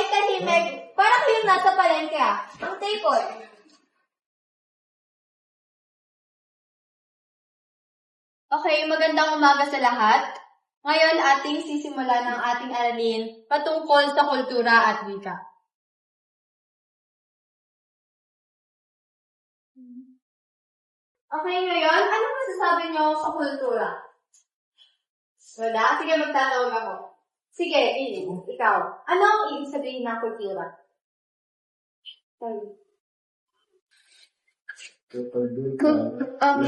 Kahit tahimik, para kayong nasa palengke ah. Ang tapon. Okay, magandang umaga sa lahat. Ngayon ating sisimulan ang ating aralin patungkol sa kultura at wika. Okay, ngayon, ano masasabi niyo sa kultura? Wala? Sige, magtatawag ako. Sige, Ili, ikaw. Ano ang ibig sabihin ng kultura? Cul- um,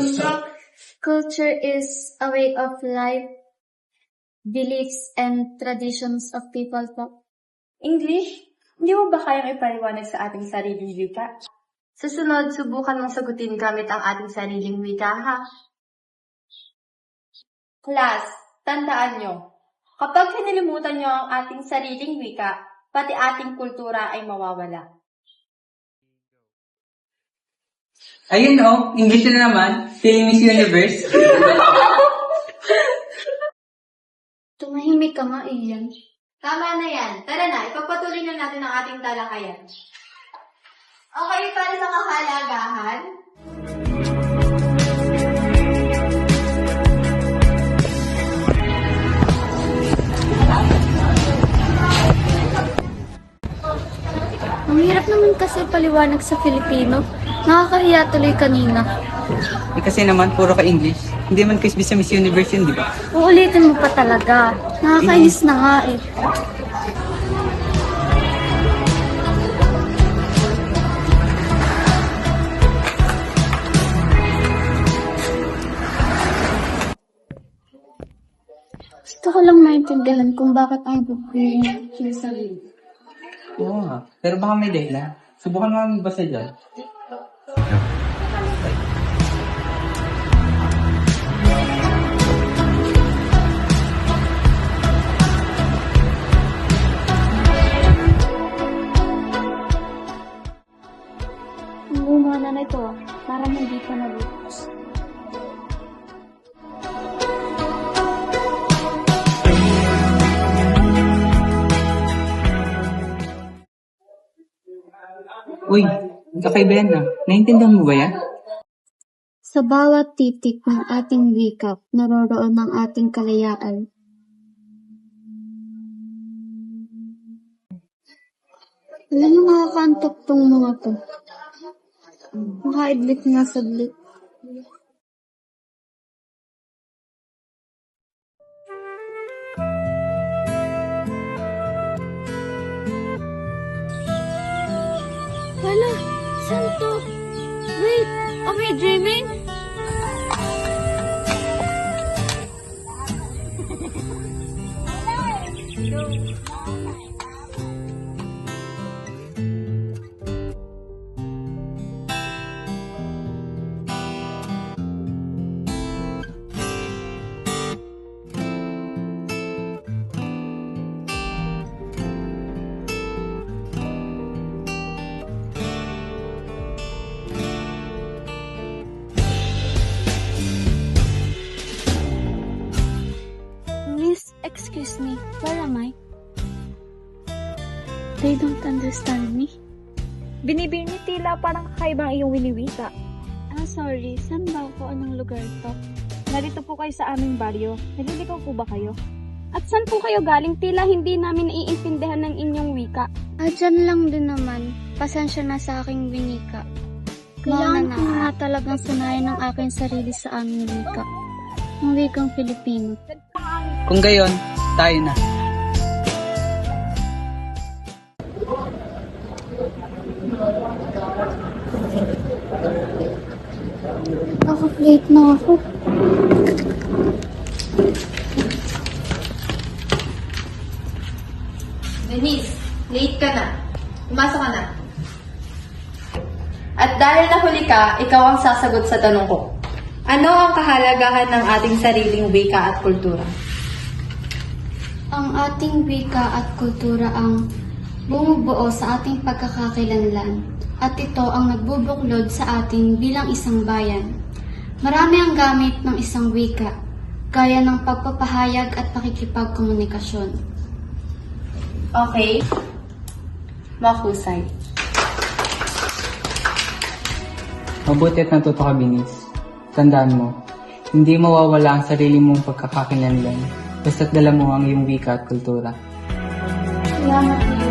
culture is a way of life, beliefs, and traditions of people. Po. English? Hindi mo ba kayang ipaliwanag sa ating sariling wika? Susunod, subukan mong sagutin gamit ang ating sariling wika, ha? Class, tandaan nyo, kapag kinilimutan nyo ang ating sariling wika, pati ating kultura ay mawawala. Ayun oh, English na naman. Feeling Miss Universe. Tumahimik ka nga, Ian. Tama na yan. Tara na, ipagpatuloy na natin ang ating talakayan. Okay, para sa kahalagahan, hirap naman kasi paliwanag sa Filipino. Nakakahiya tuloy kanina. eh, kasi naman, puro ka English. Hindi man kasi sa Miss Universe yun, di ba? Uulitin mo pa talaga. Nakakainis na nga eh. Gusto ko lang maintindihan kung bakit ang bubuyong sinasabi. Oo nga. Pero baka may dahilan. Subukan mo nga magbasa dyan. Uy, kakaiba yan ah. Naintindihan mo ba yan? Sa bawat titik ng ating wika, naroroon ang ating kalayaan. Alam mo nakakaantok tong mga to. Makaidlit nga saglit. Hala, saan to? Wait, am I dreaming? Excuse me, where am I? They don't understand me. Binibir ni Tila parang kakaiba ang iyong winiwika. Ah, sorry. Saan ba ako? Anong lugar to? Narito po kayo sa aming baryo. Naliligaw po ba kayo? At saan po kayo galing? Tila hindi namin naiintindihan ng inyong wika. Ah, dyan lang din naman. Pasensya na sa aking winika. Kailangan ko nga talagang sanayan ng aking sarili sa aming wika. Ang wikang Filipino. Kung gayon, tayo na. Nakaka-late na ako. Denise, late ka na. Pumasok ka na. At dahil nahuli ka, ikaw ang sasagot sa tanong ko. Ano ang kahalagahan ng ating sariling wika at kultura? Ang ating wika at kultura ang bumubuo sa ating pagkakakilanlan at ito ang nagbubuklod sa atin bilang isang bayan. Marami ang gamit ng isang wika, gaya ng pagpapahayag at pakikipagkomunikasyon. Okay. Mahusay. Mabuti at natuto ka, Binis. Tandaan mo, Hindi mawawala ang sarili mong pagkakakilanlan basta't dala mo ang iyong wika at kultura. Salamat.